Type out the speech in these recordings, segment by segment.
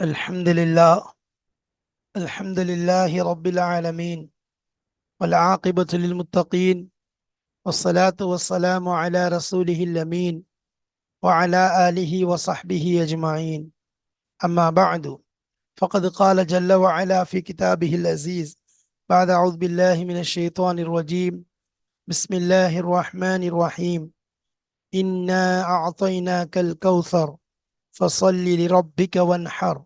الحمد لله الحمد لله رب العالمين والعاقبة للمتقين والصلاة والسلام على رسوله الأمين وعلى آله وصحبه أجمعين. أما بعد فقد قال جل وعلا في كتابه العزيز بعد أعوذ بالله من الشيطان الرجيم بسم الله الرحمن الرحيم إنا أعطيناك الكوثر فصل لربك وانحر.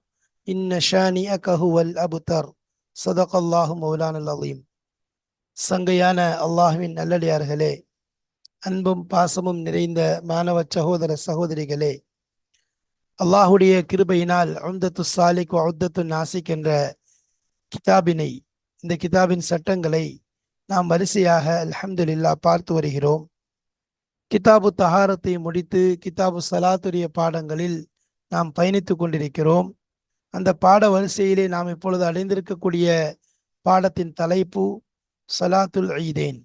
இன்ன ஷானிஅக ஹுவல் அபுதர் சதக் மௌலான் அலீம் சங்கையான அல்லாஹுவின் நல்லடியார்களே அன்பும் பாசமும் நிறைந்த மாணவ சகோதர சகோதரிகளே அல்லாஹுடைய கிருபையினால் அம்தத்து சாலிக் அவுத்தத்து நாசிக் என்ற கிதாபினை இந்த கிதாபின் சட்டங்களை நாம் வரிசையாக அல்ஹம்துலில்லா பார்த்து வருகிறோம். கிதாபு தஹாரத்தை முடித்து கிதாபு சலாத்துடைய பாடங்களில் நாம் பயணித்து கொண்டிருக்கிறோம். அந்த பாட வரிசையிலே நாம் இப்பொழுது அடைந்திருக்கக்கூடிய பாடத்தின் தலைப்பு சலாத்துல் ஈதேன்.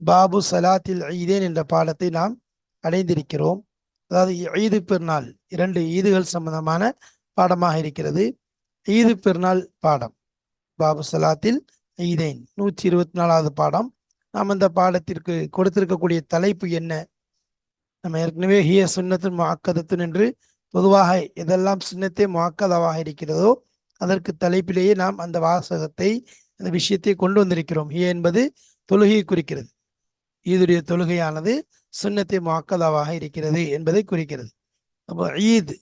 பாபு சலாத்தில் ஈதேன் என்ற பாடத்தை நாம் அடைந்திருக்கிறோம். அதாவது ஈது பெருநாள் இரண்டு ஈதுகள் சம்பந்தமான பாடமாக இருக்கிறது. ஈது பெருநாள் பாடம் பாபு சலாத்தில் ஈதேன் நூற்றி இருபத்தி நாலாவது பாடம். நாம் அந்த பாடத்திற்கு கொடுத்திருக்கக்கூடிய தலைப்பு என்ன? நம்ம ஏற்கனவே ஹிய சுன்னத்தின் மாக்கதத்தின் என்று பொதுவாக எதெல்லாம் சின்னத்தை முவாக்கதாவாக இருக்கிறதோ அதற்கு தலைப்பிலேயே நாம் அந்த வாசகத்தை அந்த விஷயத்தை கொண்டு வந்திருக்கிறோம். ஹிய என்பது தொழுகையை குறிக்கிறது. ஈதுடைய தொழுகையானது சுண்ணத்தை முவாக்கதாவாக இருக்கிறது என்பதை குறிக்கிறது. அப்போ ஈத்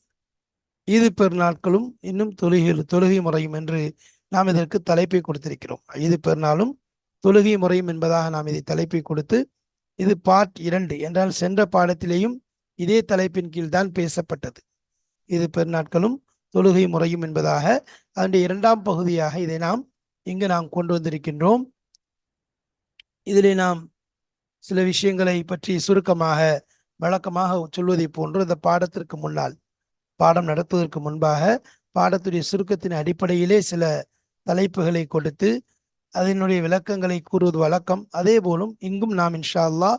ஈது பெருநாட்களும் இன்னும் தொழுகை தொழுகை முறையும் என்று நாம் இதற்கு தலைப்பை கொடுத்திருக்கிறோம். ஈது பெருநாளும் தொழுகை முறையும் என்பதாக நாம் இதை தலைப்பை கொடுத்து இது பார்ட் இரண்டு என்றால் சென்ற பாடத்திலேயும் இதே தலைப்பின் கீழ் தான் பேசப்பட்டது. இது பெருநாட்களும் தொழுகை முறையும் என்பதாக அதனுடைய இரண்டாம் பகுதியாக இதை நாம் இங்கு நாம் கொண்டு வந்திருக்கின்றோம். இதிலே நாம் சில விஷயங்களை பற்றி சுருக்கமாக வழக்கமாக சொல்வதை போன்று இந்த பாடத்திற்கு முன்னால் பாடம் நடத்துவதற்கு முன்பாக பாடத்துடைய சுருக்கத்தின் அடிப்படையிலே சில தலைப்புகளை கொடுத்து அதனுடைய விளக்கங்களை கூறுவது வழக்கம். அதே போலும் இங்கும் நாம் இன்ஷா அல்லா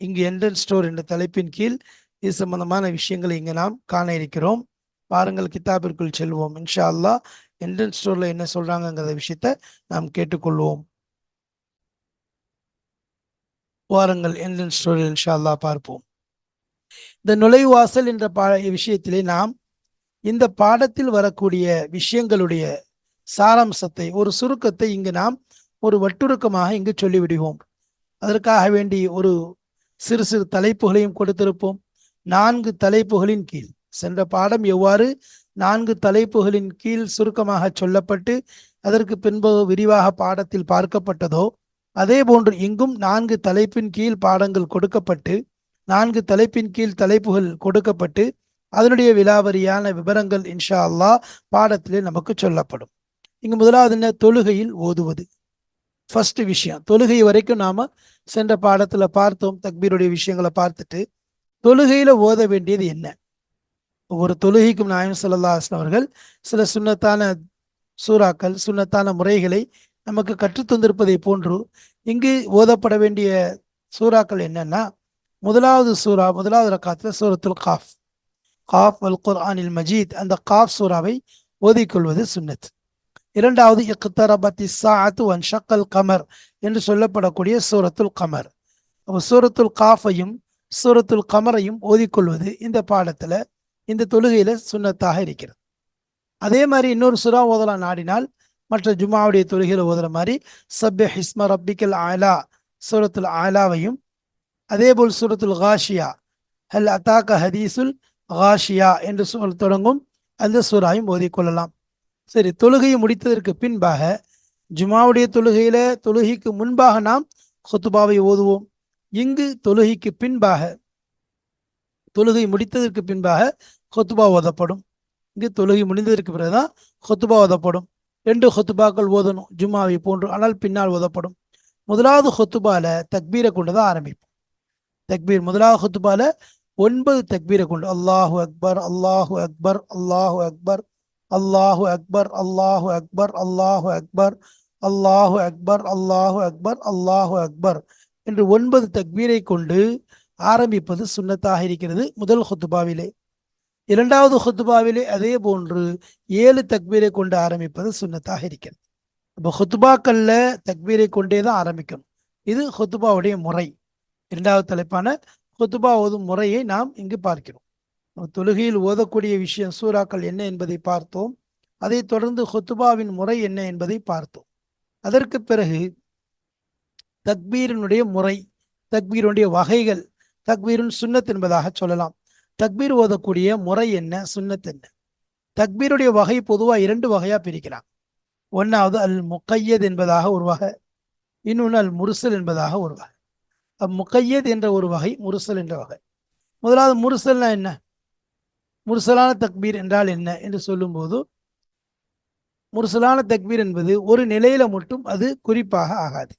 இங்கு என்ட்ரன்ஸ் ஸ்டோர் என்ற தலைப்பின் கீழ் இது சம்பந்தமான விஷயங்களை இங்கு நாம் காண இருக்கிறோம். பாருங்கள் கிதாபிற்குள் செல்வோம். இன்ஷா அல்லா என்ட்ரன்ஸ் ஸ்டோரில் என்ன சொல்கிறாங்கங்கிற விஷயத்த நாம் கேட்டுக்கொள்வோம். வாருங்கள் என்ட்ரன்ஸ் ஸ்டோரில் இன்ஷா அல்லா பார்ப்போம். இந்த நுழைவாசல் என்ற பா விஷயத்திலே நாம் இந்த பாடத்தில் வரக்கூடிய விஷயங்களுடைய சாராம்சத்தை ஒரு சுருக்கத்தை இங்கு நாம் ஒரு வட்டுருக்கமாக இங்கு சொல்லிவிடுவோம். அதற்காக வேண்டி ஒரு சிறு சிறு தலைப்புகளையும் கொடுத்திருப்போம். நான்கு தலைப்புகளின் கீழ். சென்ற பாடம் எவ்வாறு நான்கு தலைப்புகளின் கீழ் சுருக்கமாக சொல்லப்பட்டு அதற்கு பின்பு விரிவாக பாடத்தில் பார்க்கப்பட்டதோ அதே போன்று இங்கும் நான்கு தலைப்பின் கீழ் பாடங்கள் கொடுக்கப்பட்டு நான்கு தலைப்பின் கீழ் தலைப்புகள் கொடுக்கப்பட்டு அதனுடைய விலாவரியான விவரங்கள் இன்ஷா அல்லா பாடத்திலே நமக்கு சொல்லப்படும். இங்கு முதலாவது என்ன? தொழுகையில் ஓதுவது. ஃபர்ஸ்ட் விஷயம். தொழுகை வரைக்கும் நாம சென்ற பாடத்துல பார்த்தோம் தக்பீருடைய விஷயங்களை பார்த்துட்டு தொழுகையில ஓத வேண்டியது என்ன? ஒவ்வொரு தொழுகைக்கும் நாயம் சொல்லல்லா அவர்கள் சில சுண்ணத்தான சூறாக்கள் சுண்ணத்தான முறைகளை நமக்கு கற்றுத்தந்திருப்பதை போன்று இங்கு ஓதப்பட வேண்டிய சூறாக்கள் என்னன்னா முதலாவது சூறா முதலாவது ரக்காத்துல சூரத்துல் காஃப். காஃப் அல் குர்ஆனில் மஜீத். அந்த காஃப் சூறாவை ஓதிக்கொள்வது சுன்னத் இரண்டாவது இக்தரபத்தி சாத்து ஒன் ஷக்கல் கமர் என்று சொல்லப்படக்கூடிய சூரத்துல் கமர். அப்போ சூரத்துல் காஃபையும் சூரத்துல் கமரையும் ஓதிக்கொள்வது இந்த பாடத்தில் இந்த தொழுகையில் சுண்ணத்தாக இருக்கிறது. அதே மாதிரி இன்னொரு சுறா ஓதலாம் நாடினால் மற்ற ஜுமாவுடைய தொழுகையில் ஓதுற மாதிரி சப்ய ஹிஸ்ம ரப்பிக்கல் ஆலா சூரத்துல் ஆலாவையும் அதே போல் சூரத்துல் காஷியா ஹல் அத்தாக்க ஹதீசுல் காஷியா என்று சொல் தொடங்கும் அந்த சூறாவையும் ஓதிக்கொள்ளலாம். சரி தொழுகையை முடித்ததற்கு பின்பாக ஜுமாவுடைய தொழுகையில் தொழுகைக்கு முன்பாக நாம் ஹொத்துபாவை ஓதுவோம். இங்கு தொழுகைக்கு பின்பாக தொழுகை முடித்ததற்கு பின்பாக ஹொத்துபா ஓதப்படும். இங்கு தொழுகை முடிந்ததற்கு பிறகுதான் ஹொத்துபா ஓதப்படும். ரெண்டு ஹொத்துபாக்கள் ஓதணும் ஜும்மாவை போன்று ஆனால் பின்னால் ஓதப்படும். முதலாவது ஹொத்துபால தக்பீரை கொண்டுதான் ஆரம்பிப்போம். தக்பீர் முதலாவது ஹொத்துபால ஒன்பது தக்பீரை கொண்டு அல்லாஹு அக்பர் அல்லாஹு அக்பர் அல்லாஹு அக்பர் அல்லாஹு அக்பர் அல்லாஹு அக்பர் அல்லாஹு அக்பர் அல்லாஹு அக்பர் அல்லாஹு அக்பர் அல்லாஹு அக்பர். என்று ஒன்பது தக்பீரை கொண்டு ஆரம்பிப்பது சுண்ணத்தாக இருக்கிறது முதல் ஹொத்துபாவிலே. இரண்டாவது ஹொத்துபாவிலே அதே போன்று ஏழு தக்பீரை கொண்டு ஆரம்பிப்பது சுன்னத்தாக இருக்கிறது. இப்போ ஹொத்துபாக்களில் தக்பீரை கொண்டே தான் ஆரம்பிக்கணும். இது ஹொத்துபாவுடைய முறை. இரண்டாவது தலைப்பான ஹொத்துபா ஓதும் முறையை நாம் இங்கு பார்க்கிறோம். தொழுகையில் ஓதக்கூடிய விஷயம் சூறாக்கள் என்ன என்பதை பார்த்தோம். அதைத் தொடர்ந்து ஹொத்துபாவின் முறை என்ன என்பதை பார்த்தோம். அதற்கு பிறகு தக்பீரினுடைய முறை தக்பீருடைய வகைகள் தக்பீருன் சுண்ணத் என்பதாக சொல்லலாம். தக்பீர் ஓதக்கூடிய முறை என்ன சுண்ணத் என்ன? தக்பீருடைய வகை பொதுவாக இரண்டு வகையாக பிரிக்கிறாங்க ஒன்றாவது அல் முக்கையத் என்பதாக ஒரு வகை இன்னொன்று அல் முருசல் என்பதாக ஒரு வகை. முக்கையத் என்ற ஒரு வகை முருசல் என்ற வகை. முதலாவது முருசல்னா என்ன? முருசலான தக்பீர் என்றால் என்ன என்று சொல்லும்போது முருசலான தக்பீர் என்பது ஒரு நிலையில மட்டும் அது குறிப்பாக ஆகாது.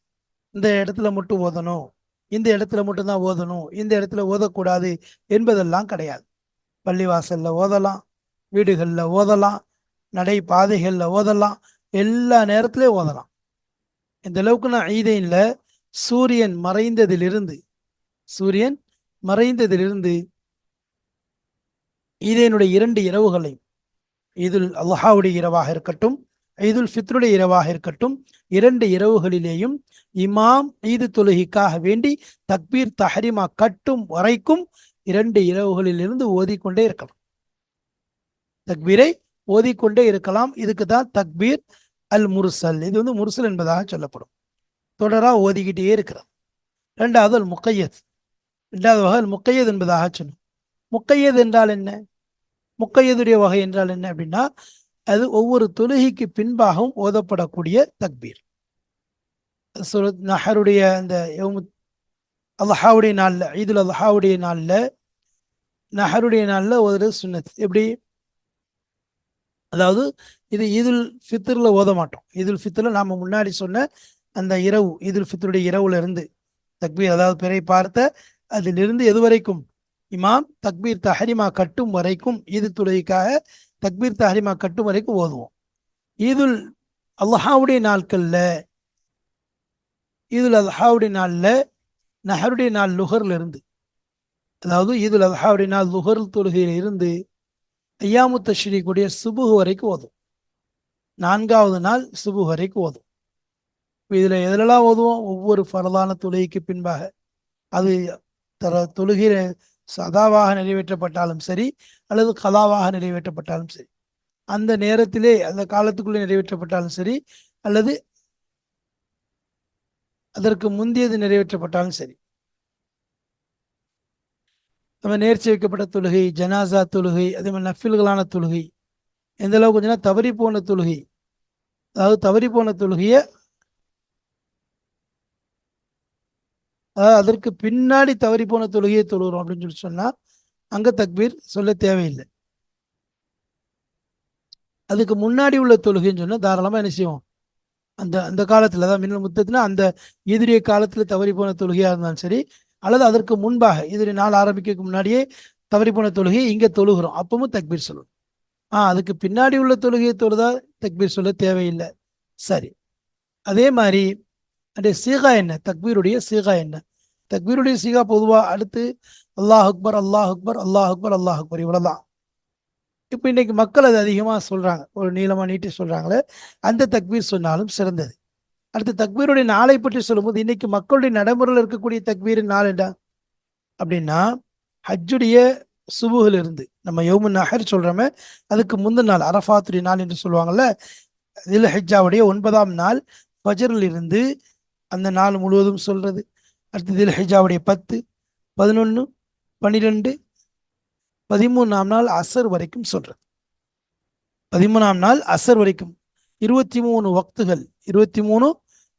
இந்த இடத்துல மட்டும் ஓதணும் இந்த இடத்துல மட்டும்தான் ஓதணும் இந்த இடத்துல ஓதக்கூடாது என்பதெல்லாம் கிடையாது. பள்ளிவாசல்ல ஓதலாம் வீடுகளில் ஓதலாம் நடை பாதைகளில் ஓதலாம் எல்லா நேரத்திலையும் ஓதலாம். இந்த அளவுக்கு நான் ஈதைன்ல சூரியன் மறைந்ததிலிருந்து சூரியன் மறைந்ததிலிருந்து ஈதேனுடைய இரண்டு இரவுகளையும் இதில் அல்லாஹாவுடைய இரவாக இருக்கட்டும் ஈதுல் ஃபித்ருடைய இரவாக இருக்கட்டும் இரண்டு இரவுகளிலேயும் இமாம் ஈது தொழுகைக்காக வேண்டி தக்பீர் தஹரிமா கட்டும் வரைக்கும் இரண்டு இரவுகளிலிருந்து ஓதிக்கொண்டே இருக்கலாம். தக்பீரை ஓதிக்கொண்டே இருக்கலாம். இதுக்கு தான் தக்பீர் அல் முருசல். இது வந்து முருசல் என்பதாக சொல்லப்படும். தொடராக ஓதிக்கிட்டே இருக்கிறது ரெண்டாவது அல் முக்கையத். ரெண்டாவது வகை அல் முக்கையத் என்பதாக சொன்னோம். முக்கையது என்றால் என்ன? முக்கையதுடைய வகை என்றால் என்ன அப்படின்னா அது ஒவ்வொரு தொழுகைக்கு பின்பாகவும் ஓதப்படக்கூடிய தக்பீர். நஹருடைய அந்த அல்லஹாவுடைய நாளில் ஈதுல் அல்லஹாவுடைய நாளில் நஹருடைய நாளில் ஒரு சுன்னத். எப்படி? அதாவது இது ஈதுல் ஃபித்ரில் ஓத மாட்டோம். ஈதுல் ஃபித்ரில் நாம் முன்னாடி சொன்ன அந்த இரவு ஈதுல் ஃபித்ருடைய இரவுல இருந்து தக்பீர் அதாவது பிறை பார்த்த அதிலிருந்து எது வரைக்கும் இமாம் தக்பீர் தஹரிமா கட்டும் வரைக்கும் ஈது துறைக்காக தக்பீர் தஹரிமா கட்டும் வரைக்கும் ஓதுவோம். ஈதுல் அல்லாஹாவுடைய நாட்களில் ஈதுல் அல்ஹாவுடைய நாளில் நஹருடைய நாள் லுஹரில் இருந்து அதாவது ஈதுல் அல்ஹாவுடைய நாள் லுஹர் தொழுகையில் இருந்து ஐயாமு தஷ்ரீக்குடைய சுபுகு வரைக்கும் ஓதும் நான்காவது நாள் சுபு வரைக்கும் ஓதும் இதில் எதிலெல்லாம் ஓதுவோம்? ஒவ்வொரு பரதான தொழுகைக்கு பின்பாக அது தர தொழுகிற சதாவாக நிறைவேற்றப்பட்டாலும் சரி அல்லது கதாவாக நிறைவேற்றப்பட்டாலும் சரி. அந்த நேரத்திலே அந்த காலத்துக்குள்ளே நிறைவேற்றப்பட்டாலும் சரி அல்லது அதற்கு முந்தியது நிறைவேற்றப்பட்டாலும் சரி. நம்ம நேர்ச்சி வைக்கப்பட்ட தொழுகை ஜனாசா தொழுகை அதே மாதிரி நஃபில்களான தொழுகை எந்த அளவுக்கு கொஞ்சம் தவறி போன தொழுகை அதாவது தவறி போன தொழுகையை அதாவது அதற்கு பின்னாடி தவறி போன தொழுகையை தொழுகிறோம் அப்படின்னு சொல்லி சொன்னால் அங்கே தக்பீர் சொல்ல தேவையில்லை. அதுக்கு முன்னாடி உள்ள தொழுகைன்னு சொன்னால் தாராளமாக என்ன செய்வோம்? அந்த அந்த காலத்தில் தான் மின்னல் முத்தத்தில் அந்த எதிரிய காலத்தில் தவறி போன தொழுகையாக இருந்தாலும் சரி அல்லது அதற்கு முன்பாக எதிரி நாள் ஆரம்பிக்கிறதுக்கு முன்னாடியே தவறி போன தொழுகையை இங்கே தொழுகிறோம். அப்பவும் தக்பீர் சொல்லணும். ஆ அதுக்கு பின்னாடி உள்ள தொழுகையை தொழுதா தக்பீர் சொல்ல தேவையில்லை. சரி. அதே மாதிரி அந்த சீகா என்ன? தக்பீருடைய சீகா என்ன? தக்பீருடைய சீகா பொதுவாக அடுத்து அல்லாஹ் அக்பர் அல்லாஹ் அக்பர் அல்லாஹ் அக்பர் அல்லாஹ் அக்பர் இவ்வளோதான் இப்போ இன்னைக்கு மக்கள் அது அதிகமாக சொல்கிறாங்க ஒரு நீளமாக நீட்டி சொல்கிறாங்களே அந்த தக்பீர் சொன்னாலும் சிறந்தது. அடுத்து தக்பீருடைய நாளை பற்றி சொல்லும்போது இன்னைக்கு மக்களுடைய நடைமுறையில் இருக்கக்கூடிய தக்பீரின் நாள் என்ன? அப்படின்னா ஹஜ்ஜுடைய சுபுகள் இருந்து நம்ம யோமு நகர் சொல்கிறோமே அதுக்கு முந்தின நாள் அரஃபாத்துடைய நாள் என்று சொல்லுவாங்கள்ல இதில் ஹஜ்ஜாவுடைய ஒன்பதாம் நாள் ஃபஜரில் இருந்து அந்த நாள் முழுவதும் சொல்கிறது அடுத்தது ஹிஜாவுடைய பத்து பதினொன்று பன்னிரெண்டு பதிமூணாம் நாள் அசர் வரைக்கும் சொல்றது. பதிமூணாம் நாள் அசர் வரைக்கும். இருபத்தி மூணு வக்துகள் இருபத்தி மூணு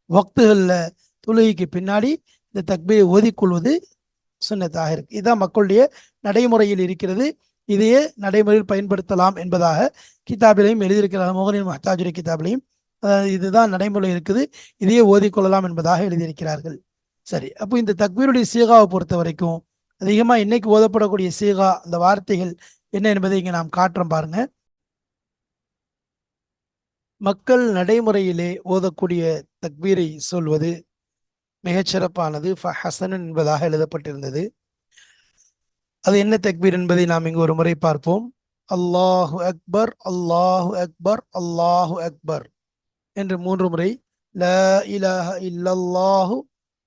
வக்துகளில் தொழுகைக்கு பின்னாடி இந்த தக்பையை ஓதிக்கொள்வது சுன்னத்தாக இருக்கு. இதுதான் மக்களுடைய நடைமுறையில் இருக்கிறது. இதையே நடைமுறையில் பயன்படுத்தலாம் என்பதாக கிதாபிலையும் எழுதியிருக்கிறார். மோகனின் மஹாஜுரி கிதாபிலையும். இதுதான் நடைமுறை இருக்குது. இதையே ஓதிக்கொள்ளலாம் என்பதாக எழுதியிருக்கிறார்கள். சரி அப்போ இந்த தக்பீருடைய சீகாவை பொறுத்த வரைக்கும் அதிகமாக இன்னைக்கு ஓதப்படக்கூடிய சீகா அந்த வார்த்தைகள் என்ன என்பதை இங்கே நாம் காட்டுறோம் பாருங்க. மக்கள் நடைமுறையிலே ஓதக்கூடிய தக்பீரை சொல்வது மிகச்சிறப்பானது. ஹசனன் என்பதாக எழுதப்பட்டிருந்தது. அது என்ன தக்பீர் என்பதை நாம் இங்கு ஒரு முறை பார்ப்போம். அல்லாஹு அக்பர் அல்லாஹு அக்பர் அல்லாஹு அக்பர். என்று மூன்று முறை ல இலஹ இல்லல்லாஹு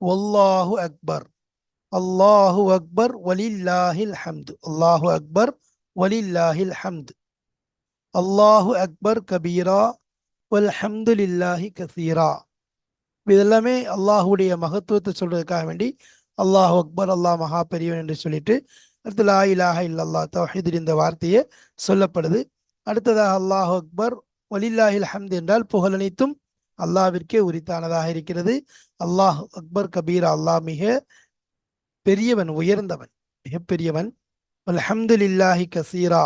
வல்லாஹு அக்பர் அல்லாஹு அக்பர் வலில்லாஹில் ஹம்து அல்லாஹு அக்பர் வலில்லாஹில் ஹம்து அல்லாஹு அக்பர் கபீரா வல்ஹம்துலில்லாஹி கசீரா இதெல்லாமே அல்லாஹுடைய மகத்துவத்தை சொல்றதுக்காக வேண்டி அல்லாஹ் அக்பர் அல்லாஹ் மகா பெரியவன் என்று சொல்லிட்டு அடுத்து லா இலாஹ இல்லல்லா தௌஹீதில் இந்த வார்த்தையே சொல்லப்படுது. அடுத்ததாக அல்லாஹ் அக்பர் வலில்லாஹில் ஹம்து என்றால் புகழனைத்தும் அல்லாவிற்கே உரித்தானதாக இருக்கிறது. அல்லாஹ் அக்பர் கபீர் அல்லாஹ் மிக பெரியவன் உயர்ந்தவன் மிகப்பெரியவன். அல்ஹம்துலில்லாஹி கசீரா.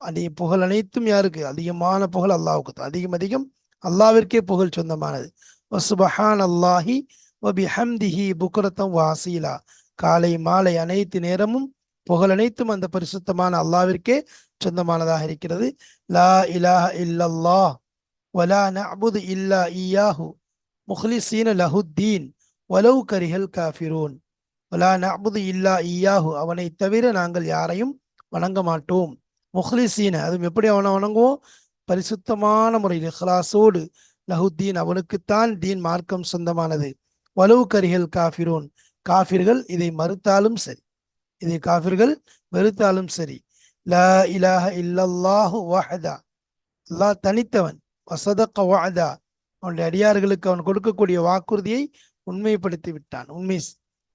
அதிக புகழ் அனைத்தும் யாருக்கு? அதிகமான புகழ் அல்லாவுக்கு தான். அதிகம் அதிகம் அல்லாவிற்கே புகழ் சொந்தமானது. வசுபஹான் அல்லாஹி வபிஹம்திஹி புக்ரத்தம் வாசீலா. காலை மாலை அனைத்து நேரமும் புகழ் அனைத்தும் அந்த பரிசுத்தமான அல்லாவிற்கே சொந்தமானதாக இருக்கிறது. லா இலாஹ இல்லல்லாஹ். வலா நஅபுது இல்லா مخلصين له الدين ولو கரிஹல் காஃபிரூன் ولا نعبد இல்லா ஈயாஹு அவனை தவிர நாங்கள் யாரையும் வணங்க மாட்டோம். முஹ்லிசீன அதுவும் எப்படி அவனை வணங்குவோம்? பரிசுத்தமான முறையில் இஹ்லாஸோடு. லஹுத்தீன் அவனுக்குத்தான் தீன் மார்க்கம் சொந்தமானது. வலவு கரிகள் காஃபிரோன் காஃபிர்கள் இதை மறுத்தாலும் சரி. இதை காஃபிர்கள் வெறுத்தாலும் சரி. ல இலாஹ இல்லல்லாஹு வஹதா அல்லாஹ் தனித்தவன். வசதக்க வஅதா அவனுடைய அடியார்களுக்கு அவன் கொடுக்கக்கூடிய வாக்குறுதியை உண்மைப்படுத்தி விட்டான் உண்மை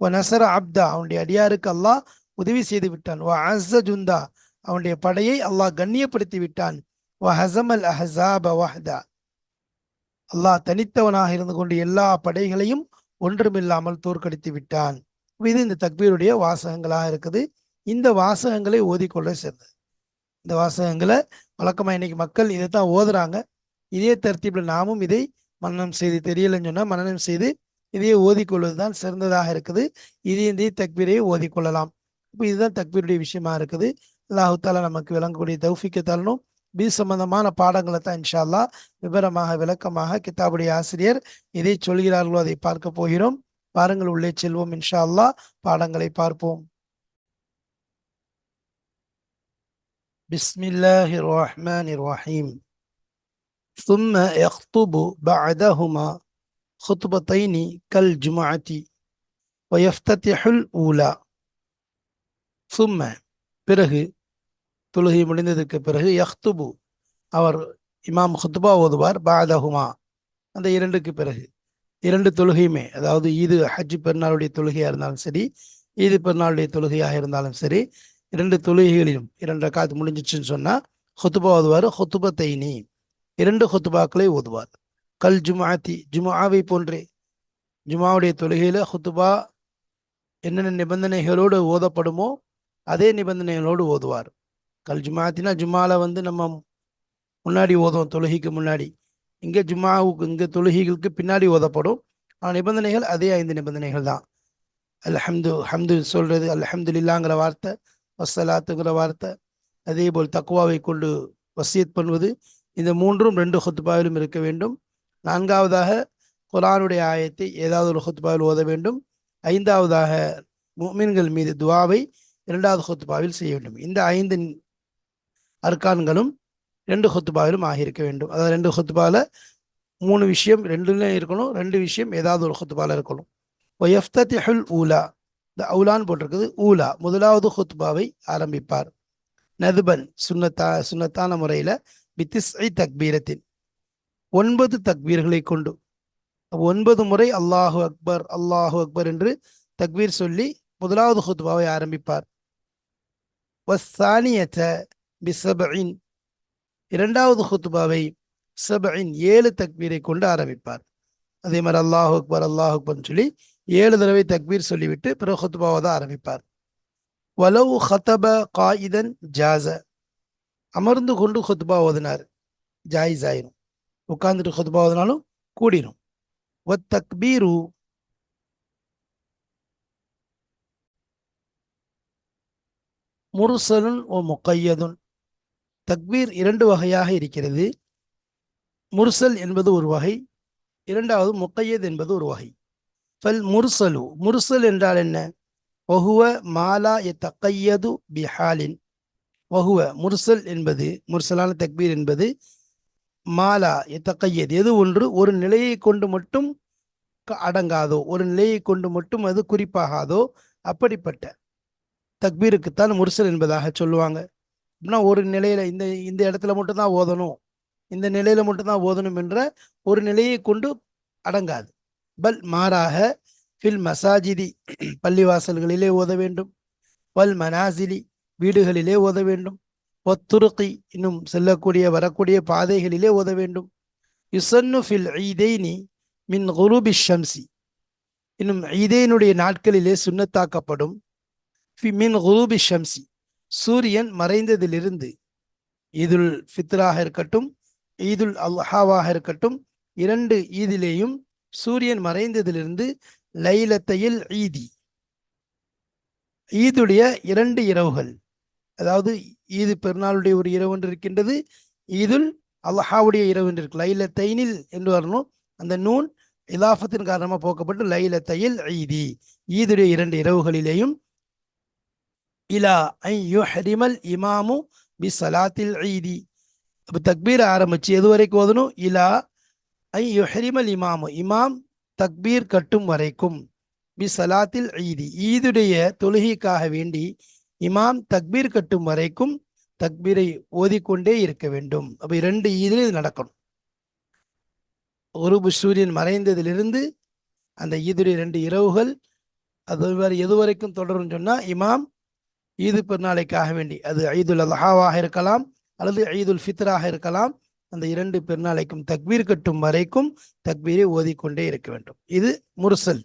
நசர அப்தா. அவனுடைய அடியாருக்கு அல்லாஹ் உதவி செய்து விட்டான் வ அஸ்ஸ ஜுந்தா. அவனுடைய படையை அல்லாஹ் கண்ணியப்படுத்தி விட்டான் வ ஹசமல் அஹஸாப வஹ்தா. அல்லாஹ் தனித்தவனாக இருந்து கொண்டு எல்லா படைகளையும் ஒன்றுமில்லாமல் தோற்கடித்து விட்டான். இது இந்த தக்பீருடைய வாசகங்களாக இருக்குது. இந்த வாசகங்களை ஓதிக்கொள்ள சேர்ந்தது இந்த வாசகங்களை வழக்கமாக இன்னைக்கு மக்கள் இதை தான் ஓதுறாங்க. இதே தர்த்தீப்பில் நாமும் இதை மன்னனம் செய்து தெரியலன்னு சொன்னா மன்னனம் செய்து இதையே ஓதிக்கொள்வதுதான் சிறந்ததாக இருக்குது. இதே இதே தக்பீரையே ஓதிக்கொள்ளலாம். இப்போ இதுதான் தக்பீருடைய விஷயமா இருக்குது. அல்லாஹால நமக்கு விளங்கக்கூடிய தௌஃபிக்க தரணும். பி சம்பந்தமான பாடங்களை தான் இன்ஷால்லா விவரமாக விளக்கமாக கித்தாபுடைய ஆசிரியர் எதை சொல்கிறார்களோ அதை பார்க்க போகிறோம். பாருங்கள் உள்ளே செல்வோம் இன்ஷா பாடங்களை பார்ப்போம். பிஸ்மில்லா ரஹ்மான் ثم يخطب بعدهما خطبتين كالجمعة ويفتتح الأولى ثم பிறகு தொழுகை முடிந்ததுக்கு பிறகு யஹ்துபு அவர் இமாம் ஹுத்துபா ஓதுவார் பாதஹுமா அந்த இரண்டுக்கு பிறகு இரண்டு தொழுகையுமே அதாவது ஈது ஹஜ் பெருநாளுடைய தொழுகையாக இருந்தாலும் சரி ஈது பெருநாளுடைய தொழுகையாக இருந்தாலும் சரி இரண்டு தொழுகைகளிலும் இரண்டு காத்து முடிஞ்சிச்சுன்னு சொன்னால் ஹொத்துபா ஓதுவார் ஹொத்துப தைனி இரண்டு ஹொத்துபாக்களை ஓதுவார். கல் ஜுமாத்தி ஜுமாவை போன்றே. ஜுமாவுடைய தொழுகையில் ஹுத்துபா என்னென்ன நிபந்தனைகளோடு ஓதப்படுமோ அதே நிபந்தனைகளோடு ஓதுவார். கல் ஜுமாத்தினா ஜுமாவில் வந்து நம்ம முன்னாடி ஓதுவோம் தொழுகைக்கு முன்னாடி. இங்கே ஜுமாவுக்கு இங்கே தொழுகைகளுக்கு பின்னாடி ஓதப்படும். ஆனால் நிபந்தனைகள் அதே ஐந்து நிபந்தனைகள் தான். அல்ஹம்து ஹம்து சொல்றது அல்ஹம்துலில்லாங்கிற வார்த்தை வசலாத்துங்கிற வார்த்தை அதே போல் தக்குவாவை கொண்டு வசியத் பண்ணுவது இந்த மூன்றும் ரெண்டு ஹொத்துபாவிலும் இருக்க வேண்டும். நான்காவதாக குரானுடைய ஆயத்தை ஏதாவது ஒரு ஹொத்துபாவில் ஓத வேண்டும். ஐந்தாவதாக மீன்கள் மீது துவாவை இரண்டாவது ஹொத்துபாவில் செய்ய வேண்டும். இந்த ஐந்து அர்கான்களும் ரெண்டு ஹொத்துபாவிலும் ஆகியிருக்க வேண்டும். அதாவது ரெண்டு ஹொத்துபாவில் மூணு விஷயம் ரெண்டுலேயும் இருக்கணும் ரெண்டு விஷயம் ஏதாவது ஒரு ஹொத்துபாவில் இருக்கணும். ஒயஃப்தத்திஹுல் ஊலா. இந்த அவுலான்னு போட்டிருக்குது ஊலா. முதலாவது ஹுத்பாவை ஆரம்பிப்பார். நதுபன் சுன்னத்தா சுன்னத்தான முறையில் பித்திஸ் ஐ தக்பீரத்தின். ஒன்பது தக்பீர்களை கொண்டு. ஒன்பது முறை அல்லாஹு அக்பர் அல்லாஹு அக்பர் என்று தக்பீர் சொல்லி முதலாவது ஹுத்பாவை ஆரம்பிப்பார். வஸ்தானியத்த பிசபின் இரண்டாவது ஹுத்பாவை சபின் ஏழு தக்பீரை கொண்டு ஆரம்பிப்பார். அதே மாதிரி அல்லாஹு அக்பர் அல்லாஹு அக்பர்னு சொல்லி ஏழு தடவை தக்பீர் சொல்லிவிட்டு பிறகு ஹுத்பாவை தான் ஆரம்பிப்பார். வலவு ஹத்தப காயிதன் ஜாச அமர்ந்து கொண்டு ஹொத்பா ஓதினார். ஜாயிஸ் ஆயிரும். உட்கார்ந்துட்டு ஹொத்பா ஓதினாலும் கூடிரும். ஒ தக்பீரு. முர்சலுன் ஓ முக்கையதுன். தக்பீர் இரண்டு வகையாக இருக்கிறது. முர்சல் என்பது ஒரு வகை இரண்டாவது முக்கையத் என்பது ஒரு வகை. ஃபல் முர்சலு. முர்சல் என்றால் என்ன? ஒஹுவ மாலா எ தக்கையது பிஹாலின். வகுவ முர்சல் என்பது முர்சலான தக்பீர் என்பது மாலா எத்தக்கையது எது ஒன்று ஒரு நிலையை கொண்டு மட்டும் அடங்காதோ ஒரு நிலையை கொண்டு மட்டும் அது குறிப்பாகாதோ அப்படிப்பட்ட தக்பீருக்குத்தான் முர்சல் என்பதாக சொல்லுவாங்க. அப்படின்னா ஒரு நிலையில இந்த இந்த இடத்துல மட்டும்தான் ஓதணும் இந்த நிலையில மட்டும்தான் ஓதணும் என்ற ஒரு நிலையை கொண்டு அடங்காது. பல் மாறாக ஃபில் மசாஜிதி பள்ளிவாசல்களிலே ஓத வேண்டும். வல் மனாசிலி வீடுகளிலே ஓத வேண்டும். ஒத்துருக்கி இன்னும் செல்லக்கூடிய வரக்கூடிய பாதைகளிலே ஓத வேண்டும். யுசன்னு ஃபில் ஈதைனி மின் குருபி ஷம்சி. இன்னும் ஈதைனுடைய நாட்களிலே சுண்ணத்தாக்கப்படும். ஃபி மின் குருபி ஷம்சி. சூரியன் மறைந்ததிலிருந்து ஈதுல் ஃபித்ராக இருக்கட்டும் ஈதுல் அல்ஹாவாக இருக்கட்டும் இரண்டு ஈதிலேயும் சூரியன் மறைந்ததிலிருந்து லைலத்தையில் ஈதி. ஈதுடைய இரண்டு இரவுகள். அதாவது ஈது பெருநாளுடைய ஒரு இரவு ஒன்று இருக்கின்றது. ஈதுல் அல்லஹாவுடைய இரவு என்று இருக்கு. லைலத்தைனில் என்று வரணும். அந்த நூன் இலாஃபத்தின் காரணமாக போக்கப்பட்டு லைலத்தையில் ஈதி. ஈதுடைய இரண்டு இரவுகளிலேயும் இலா ஐ யுஹரிமல் இமாமு பி சலாத்தில் ஈதி. இப்போ தக்பீர் ஆரம்பிச்சு எது வரைக்கும் ஓதணும்? இலா ஐ யுஹரிமல் இமாமு. இமாம் தக்பீர் கட்டும் வரைக்கும். பி சலாத்தில் ஈதி. ஈதுடைய தொழுகைக்காக வேண்டி இமாம் தக்பீர் கட்டும் வரைக்கும் தக்பீரை ஓதிக்கொண்டே இருக்க வேண்டும். அப்போ இரண்டு ஈதில் இது நடக்கணும். ஒரு சூரியன் மறைந்ததிலிருந்து அந்த ஈதுடைய ரெண்டு இரவுகள் அது வரை எது வரைக்கும் தொடரும் சொன்னால் இமாம் ஈது பெருநாளைக்காக வேண்டி அது ஐதுல் அல்ஹாவாக இருக்கலாம் அல்லது ஐதுல் ஃபித்ராக இருக்கலாம் அந்த இரண்டு பெருநாளைக்கும் தக்பீர் கட்டும் வரைக்கும் தக்பீரை ஓதிக்கொண்டே இருக்க வேண்டும். இது முர்சல்.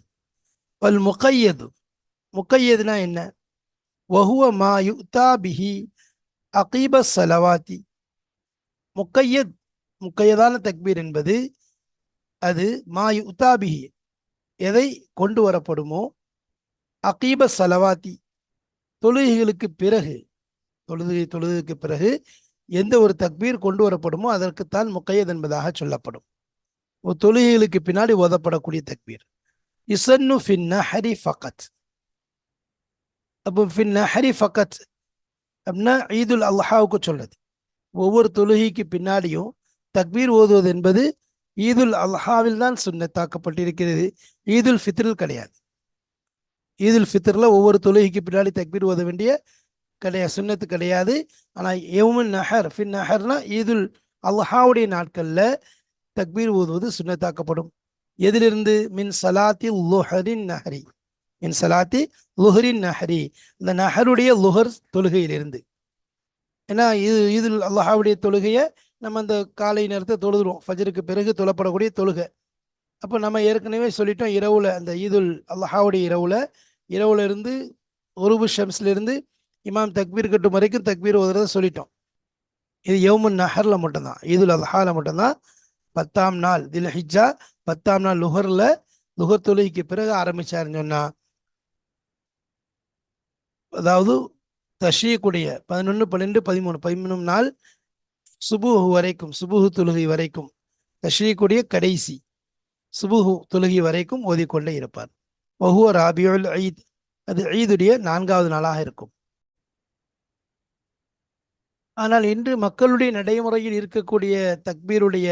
வல் முக்கையது முக்கையதுனா என்ன? வஹுவ மா யுக்தா பிஹி அகீப சலவாத்தி முக்கையத் முக்கையதான தக்பீர் என்பது அது மா யுக்தா பிஹி எதை கொண்டு வரப்படுமோ? அகீப சலவாத்தி தொழுகைகளுக்கு பிறகு. தொழுகை தொழுகைக்கு பிறகு எந்த ஒரு தக்பீர் கொண்டு வரப்படுமோ அதற்குத்தான் முக்கையத் என்பதாக சொல்லப்படும். ஒரு தொழுகைகளுக்கு பின்னாடி ஓதப்படக்கூடிய தக்பீர். இசன்னு ஃபின்ன ஹரி ஃபகத். அப்போ ஃபின் நஹரி ஃபகத் அப்படின்னா ஈதுல் அல்ஹாவுக்கு சொல்லுது ஒவ்வொரு தொழுகைக்கு பின்னாடியும் தக்பீர் ஓதுவது என்பது ஈதுல் அல்ஹாவில் தான் சுண்ணத்தாக்கப்பட்டிருக்கிறது ஈதுல் ஃபித்ரில் கிடையாது. ஈதுல் ஃபித்ரில் ஒவ்வொரு தொழுகைக்கு பின்னாடி தக்பீர் ஓத வேண்டிய கிடையாது சுன்னத்து கிடையாது. ஆனால் யவுமுன் நஹர் ஃபின் நஹர்னா ஈதுல் அல்ஹாவுடைய நாட்களில் தக்பீர் ஓதுவது சுன்னத்தாக்கப்படும் எதிலிருந்து? மின் சலாத்தி லோஹரின் நஹரி. மின் சலாத்தி லுஹரின் நஹரி இந்த நஹருடைய லுஹர் தொழுகையிலிருந்து. ஏன்னா இது ஈதுல் அல்லாஹாவுடைய தொழுகையை நம்ம அந்த காலை நேரத்தை தொழுதுருவோம். ஃபஜருக்கு பிறகு தொழப்படக்கூடிய தொழுகை. அப்போ நம்ம ஏற்கனவே சொல்லிட்டோம் இரவுல அந்த ஈதுல் அல்லாஹாவுடைய இரவுல இரவுல இருந்து ஒருபு ஷம்ஸ்லேருந்து இமாம் தக்பீர் கட்டும் வரைக்கும் தக்பீர் ஓதுறத சொல்லிட்டோம். இது யவுமுன் நஹரில் மட்டும்தான் ஈதுல் அல்ஹால மட்டும்தான். பத்தாம் நாள் தில் ஹிஜ்ஜா பத்தாம் நாள் லுஹரில் லுஹர் தொழுகைக்கு பிறகு ஆரம்பிச்சாருன்னு சொன்னால் அதாவது தஷீக்குடைய பதினொன்று பன்னெண்டு பதிமூணு பதிமூணு நாள் சுபுஹு வரைக்கும் சுபுஹு தொழுகை வரைக்கும் தஷீக்குடைய கடைசி சுபுஹு தொழுகை வரைக்கும் ஓதிக்கொண்டே இருப்பார். வஹுவ ராபியுல் ஈத். அது ஈதுடைய நான்காவது நாளாக இருக்கும். ஆனால் இன்று மக்களுடைய நடைமுறையில் இருக்கக்கூடிய தக்பீருடைய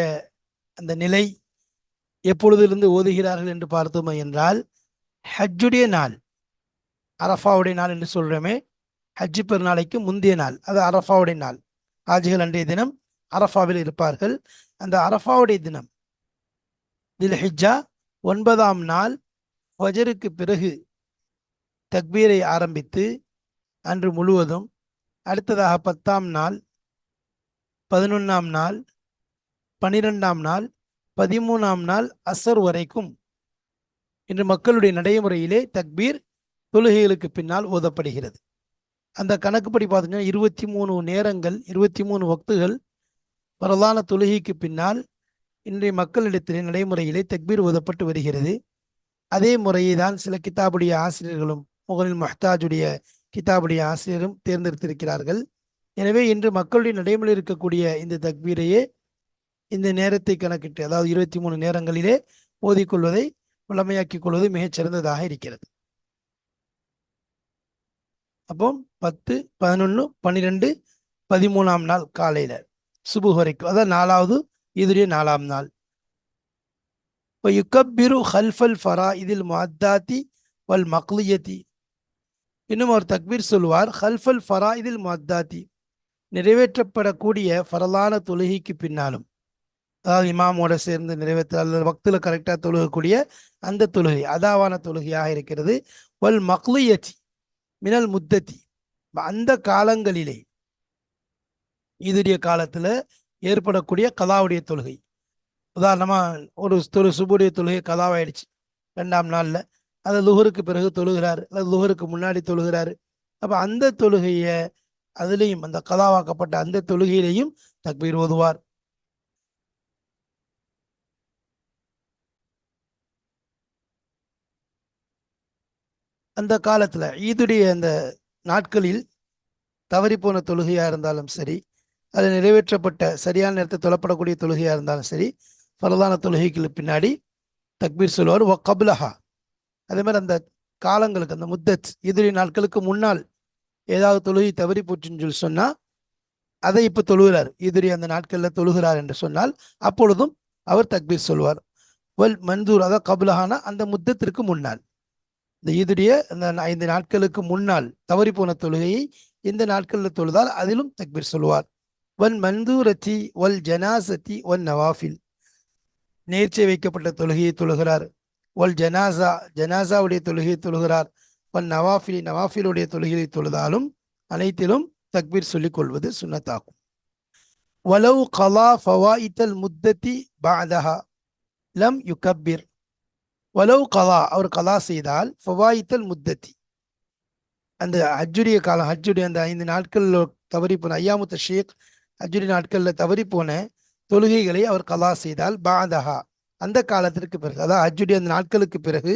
அந்த நிலை எப்பொழுதிலிருந்து ஓதுகிறார்கள் என்று பார்த்தோமே என்றால் ஹஜ்ஜுடைய நாள் அரஃபாவுடைய நாள் என்று சொல்கிறோமே ஹஜ்ஜு பெருநாளைக்கு முந்தைய நாள் அது அரஃபாவுடைய நாள். ஆஜிகள் அன்றைய தினம் அரஃபாவில் இருப்பார்கள். அந்த அரஃபாவுடைய தினம் தில் ஹிஜ்ஜா ஒன்பதாம் நாள் ஃபஜருக்கு பிறகு தக்பீரை ஆரம்பித்து அன்று முழுவதும் அடுத்ததாக பத்தாம் நாள் பதினொன்றாம் நாள் பனிரெண்டாம் நாள் பதிமூணாம் நாள் அசர் வரைக்கும் இன்று மக்களுடைய நடைமுறையிலே தக்பீர் தொழுகைகளுக்கு பின்னால் ஓதப்படுகிறது. அந்த கணக்குப்படி பார்த்தீங்கன்னா இருபத்தி மூணு நேரங்கள் இருபத்தி மூணு வக்துகள் வரலான தொழுகைக்கு பின்னால் இன்றைய மக்களிடத்திலே நடைமுறையிலே தக்பீர் ஓதப்பட்டு வருகிறது. அதே முறையை தான் சில கிதாபுடைய ஆசிரியர்களும் முகலில் மஹ்தாஜுடைய கிதாபுடைய ஆசிரியரும் தேர்ந்தெடுத்திருக்கிறார்கள். எனவே இன்று மக்களுடைய நடைமுறையில் இருக்கக்கூடிய இந்த தக்பீரையே இந்த நேரத்தை கணக்கிட்டு அதாவது இருபத்தி மூணு நேரங்களிலே ஓதிக்கொள்வதை வளமையாக்கிக் கொள்வது மிகச் சிறந்ததாக இருக்கிறது. அப்போ பத்து பதினொன்று பன்னிரெண்டு பதிமூணாம் நாள் காலையில் சுபு வரைக்கும். அதான் நாலாவது இதுடைய நாலாம் நாள். இப்போ யுக்கப்பிரு ஹல்ஃபல் ஃபரா இதில் மத்தாத்தி வல் மக்லியத்தி. இன்னும் ஒரு தக்பீர் சொல்வார் ஹல்ஃபல் ஃபரா இதில் மத்தாத்தி நிறைவேற்றப்படக்கூடிய ஃபரலான தொழுகைக்கு பின்னாலும். அதாவது இமாமோட சேர்ந்து நிறைவேற்ற அல்லது வக்துல கரெக்டாக தொழுகக்கூடிய அந்த தொழுகை அதாவான தொழுகையாக இருக்கிறது. வல் மக்லியத்தி. மினல் முத்தத்தி அந்த காலங்களிலே இதுடைய காலத்தில் ஏற்படக்கூடிய கதாவுடைய தொழுகை. உதாரணமாக ஒரு ஒரு சுபுடைய தொழுகை கதாவாயிடுச்சு. ரெண்டாம் நாளில். அது லுகருக்கு பிறகு தொழுகிறாரு. அல்லது லுகருக்கு முன்னாடி தொழுகிறாரு. அப்போ அந்த தொழுகையை அதுலேயும் அந்த கதாவாக்கப்பட்ட அந்த தொழுகையிலையும் தக்பீர் ஓதுவார். அந்த காலத்தில் ஈதுடைய அந்த நாட்களில் தவறி போன இருந்தாலும் சரி அது நிறைவேற்றப்பட்ட சரியான நேரத்தில் தொழப்படக்கூடிய தொழுகையாக இருந்தாலும் சரி பரதான தொழுகைக்கு பின்னாடி தக்பீர் சொல்லுவார் ஒ கபுலஹா. அதே மாதிரி அந்த காலங்களுக்கு அந்த முத்தத் ஈதுடைய நாட்களுக்கு முன்னால் ஏதாவது தொழுகை தவறி போச்சுன்னு சொல்லி சொன்னால் அதை இப்போ தொழுகிறார். ஈதுடைய அந்த நாட்களில் தொழுகிறார் என்று சொன்னால் அப்பொழுதும் அவர் தக்பீர் சொல்வார் வல் மன்தூர் அதாவது கபுலஹானா அந்த முத்தத்திற்கு முன்னால். இந்த ஈதுடைய இந்த ஐந்து நாட்களுக்கு முன்னால் தவறி போன தொழுகையை இந்த நாட்களில் தொழுதால் அதிலும் தக்பீர் சொல்வார் வன் மந்தூரத்தி ஒல் ஜனாசத்தி ஒன் நவாஃபில். நேர்ச்சை வைக்கப்பட்ட தொழுகையை தொழுகிறார். ஒல் ஜனாசா ஜனாசாவுடைய தொழுகையை தொழுகிறார். ஒன் நவாஃபிலி நவாஃபிலுடைய தொழுகையை தொழுதாலும் அனைத்திலும் தக்பீர் சொல்லிக் கொள்வது சுன்னத்தாகும் வலவு கலா ஃபவாயித்தல் முத்தத்தி பாதஹா லம் யுகப்பீர். வலவு கலா அவர் கலா செய்தால் ஃபவாயித்தல் முத்தத்தி அந்த ஹஜ்ஜுடைய காலம் ஹஜ்ஜுடைய அந்த ஐந்து நாட்களில் தவறி போன ஐயாமுத்த ஷேக் ஹஜ்ஜுடைய நாட்களில் தவறி போன தொழுகைகளை அவர் கலா செய்தால் பாதஹா. அந்த காலத்திற்கு பிறகு அதாவது ஹஜ்ஜுடைய அந்த நாட்களுக்கு பிறகு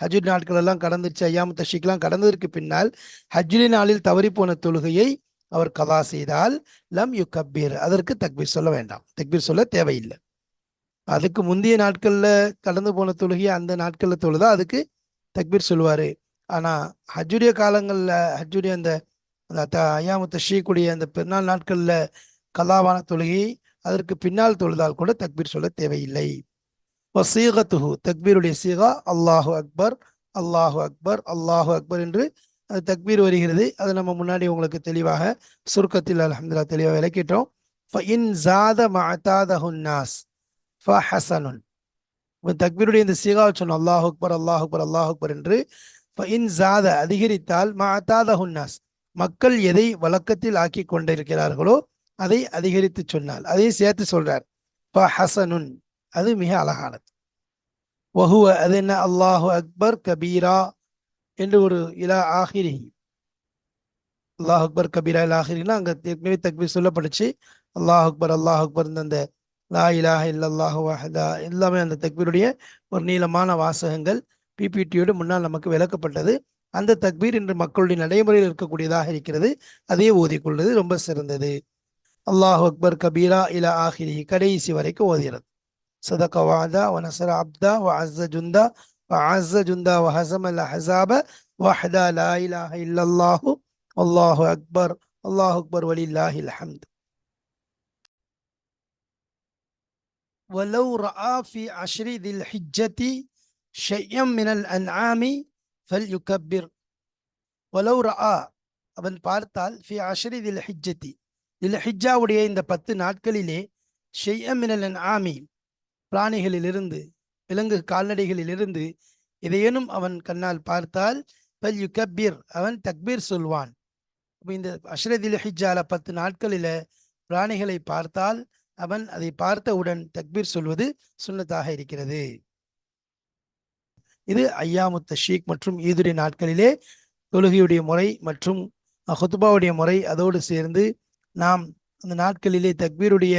ஹஜ்ஜுடைய நாட்கள் எல்லாம் கடந்துச்சு ஐயாமுத்த ஷேக்லாம் கடந்ததற்கு பின்னால் ஹஜ்ஜுடைய நாளில் தவறி போன தொழுகையை அவர் கலா செய்தால் லம் யு கப்பீர் அதற்கு தக்பீர் சொல்ல வேண்டாம். தக்பீர் சொல்ல தேவையில்லை. அதுக்கு முந்தைய நாட்கள்ல கடந்து போன தொழுகை அந்த நாட்கள்ல தொழுதா அதுக்கு தக்பீர் சொல்லுவாரு. ஆனா ஹஜ்ஜுடைய காலங்கள்ல ஹஜ்ஜுடைய அந்த அந்த ஐயாமுத்த ஷீக்குடைய அந்த பெருநாள் நாட்கள்ல கலாவான தொழுகையை அதற்கு பின்னால் தொழுதால் கூட தக்பீர் சொல்ல தேவையில்லை. சீகத்துஹு தக்பீருடைய சீகா அல்லாஹு அக்பர் அல்லாஹு அக்பர் அல்லாஹு அக்பர் என்று அது தக்பீர் வருகிறது. அது நம்ம முன்னாடி உங்களுக்கு தெளிவாக சுருக்கத்தில் அலமதுல்லா தெளிவாக விளக்கிட்டோம். இன் ஜாத மஅதாதஹுன்னாஸ் ஃபஹசனுன் தக்பீருடைய இந்த சீகாவை சொன்னோம் அல்லாஹ் அக்பர் அல்லாஹ் அக்பர் அல்லாஹ் அக்பர் என்று. ஃபஇன் ஜாத அதிகரித்தால் மஅதாதஹுன்னாஸ் மக்கள் எதை வழக்கத்தில் ஆக்கி கொண்டிருக்கிறார்களோ அதை அதிகரித்து சொன்னால் அதை சேர்த்து சொல்றார். ஃபஹசனுன் அது மிக அழகானது. வஹுவ அது என்ன? அல்லாஹு அக்பர் கபீரா என்று ஒரு இலா ஆஹிரி அல்லாஹ் அக்பர் கபீரா இலா ஆஹிரினா அங்கே ஏற்கனவே தக்பீர் சொல்லப்பட்டுச்சு. அல்லாஹ் அக்பர் அல்லாஹ் அக்பர் அந்த லா இலாஹ இல்லல்லாஹு வஹதா. எல்லாமே அந்த தக்பீருடைய ஒரு நீளமான வாசகங்கள். பிபிடியோடு முன்னால் நமக்கு விளக்கப்பட்டது. அந்த தக்பீர் இன்று மக்களுடைய நடைமுறையில் இருக்கக்கூடியதாக இருக்கிறது. அதையே ஓதிக்கொள்வது ரொம்ப சிறந்தது. அல்லாஹ் அக்பர் கபீரா இலா ஆஹிரி கடைசி வரைக்கும் ஓதுகிறது. சதக வாதா வனசர அப்தா வ அஸ்ஸ ஜுந்தா வ அஸ்ஸ ஜுந்தா வ ஹசம் அல் ஹசாப வஹதா லா இலாஹ இல்லல்லாஹு. அல்லாஹு அக்பர். அல்லாஹு அக்பர். வலில்லாஹில் ஹம்து ولو رأى في عشر ذي الحجة شيئا من الأنعام فليكبر ولو رأى அவன் பார்த்தால் ஃபி அஷரி தில் ஹிஜ்ஜத்தி தில் ஹிஜ்ஜாவுடைய இந்த பத்து நாட்களிலே ஷெய்யமினலன் ஆமி பிராணிகளிலிருந்து விலங்கு கால்நடைகளிலிருந்து இதையேனும் அவன் கண்ணால் பார்த்தால் பல் யுகப்பீர் அவன் தக்பீர் சொல்வான் இந்த அஷ்ரதில் ஹிஜால பத்து நாட்களில பிராணிகளை பார்த்தால் அவன் அதை பார்த்தவுடன் தக்பீர் சொல்வது சுண்ணத்தாக இருக்கிறது. இது ஐயாமுத்த ஷீக் மற்றும் ஈதுடைய நாட்களிலே தொழுகையுடைய முறை மற்றும் ஹொத்துபாவுடைய முறை அதோடு சேர்ந்து நாம் அந்த நாட்களிலே தக்பீருடைய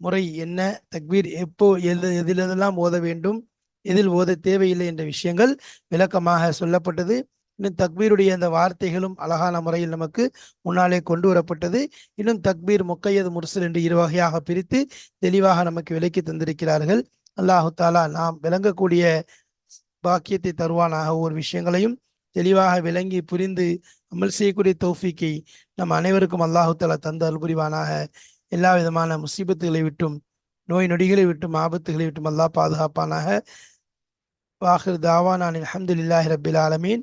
முறை என்ன தக்பீர் எப்போ எது எதிலெல்லாம் ஓத வேண்டும் எதில் ஓத தேவையில்லை என்ற விஷயங்கள் விளக்கமாக சொல்லப்பட்டது. இன்னும் தக்பீருடைய அந்த வார்த்தைகளும் அழகான முறையில் நமக்கு முன்னாலே கொண்டு வரப்பட்டது. இன்னும் தக்பீர் முக்கையது முரசல் என்று இரு வகையாக பிரித்து தெளிவாக நமக்கு விலக்கி தந்திருக்கிறார்கள். அல்லாஹு தாலா நாம் விளங்கக்கூடிய பாக்கியத்தை தருவானாக ஒவ்வொரு விஷயங்களையும் தெளிவாக விளங்கி புரிந்து அமல் செய்யக்கூடிய தௌஃபிக்கை நம் அனைவருக்கும் அல்லாஹு தலா தந்து அல்புரிவானாக எல்லா விதமான முசீபத்துகளை விட்டும் நோய் நொடிகளை விட்டும் ஆபத்துகளை விட்டும் அல்லாஹ் பாதுகாப்பானாக. வாஹிர் தாவானான் அஹமதுல்லாஹி ரபில் ஆலமீன்.